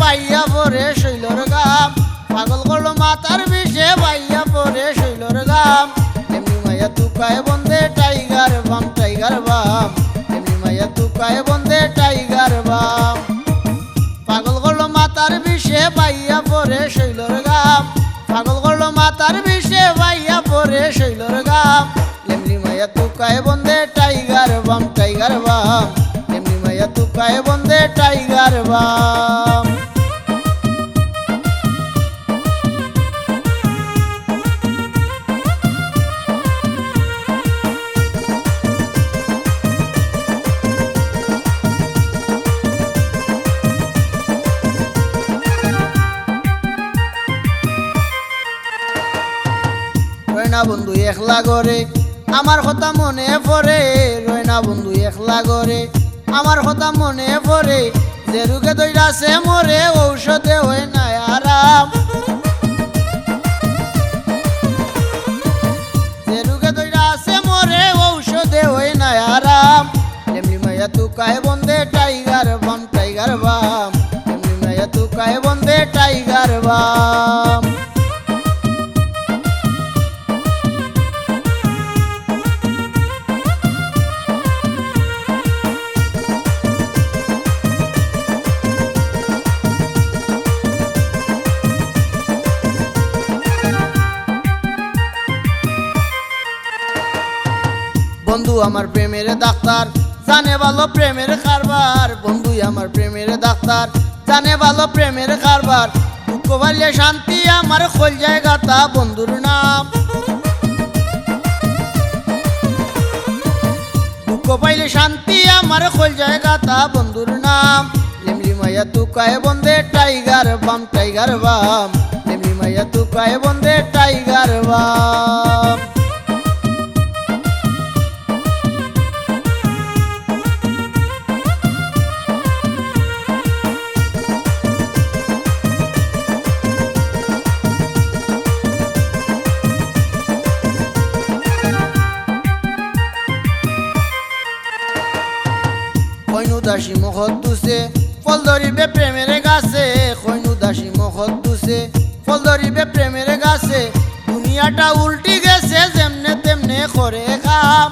পাইয়া পরে শৈলর গাম। পাগল করল মাতার বিষে পাইয়া পরে শৈলর গাম। এমনি মাইয়া তুকায় বন্দে টাইগার বাম টাইগার বাম। এমনি মাইয়া তুকায় বন্দে টাইগার বাম। পাগল করল মাতার বিষে পাইয়া পরে শৈলর গাম। পাগল করল মাতার বিষে পাইয়া পরে শৈলর গাম। এমনি মাইয়া তুকায় বন্দে তুকায় বন্দে টাইগার বাম। বন্ধু, একলা করে আমার কথা মনে পড়ে। রয়না বন্ধু, একলা করে আমার কথা মনে পড়ে, যে রুগে দইরাছে মরে, ঔষধে হয় না আরাম। মরে, ঔষধে হয় না আরাম। তু টাইগার বাম টাইগার বাম। এমনি তু টাইগার বাম। বন্ধু আমার প্রেমের ডাক্তার, জানে ভালো প্রেমের কারবার। বন্ধু আমার প্রেমের ডাক্তার, জানে ভালো প্রেমের কারবার। দুঃখ পাইলে শান্তি আমার খোল জায়গা তা বন্ধুর নাম। দুঃখ শান্তি আমার খোল জায়গা তা বন্ধুর নাম। লেমলি মাইয়া তু কায়ে বন্দে, টাইগার বাম টাইগার বাম। লেমলি মাইয়া তু কায়ে বন্দে, টাইগার কইনু দাসী মুখত দুসে ফল ধরিবে প্রেমের গাছে। কইনু দাসী মুখত দুসে ফল ধরিবে প্রেমের গাছে। দুনিয়াটা উল্টি গেছে, যেমনে তেমনে করে খাম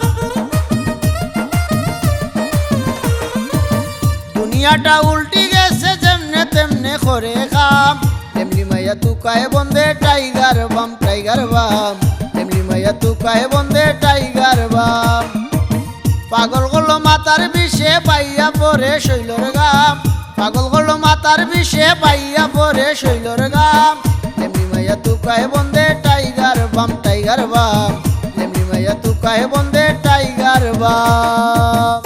দুনিয়াটা উল্টি গেছে, যেমনে তেমনে করে খাম তেমনি মাইয়া তু কায়ে বন্দে টাইগার বাম টাইগার বাম। তেমনি মাইয়া তু কায়ে বন্দে টাইগার বাম। পাগল করল মাতার বিষে পাইয়া পরে শৈলর গাম। পাগল করল মাতার বিষে পাইয়া পরে শৈলর গাম। এমনি মাইয়া তুকায় বন্দে টাইগার বাম টাইগার বাম। এমনি মাইয়া তুকায় বন্দে টাইগার বাম।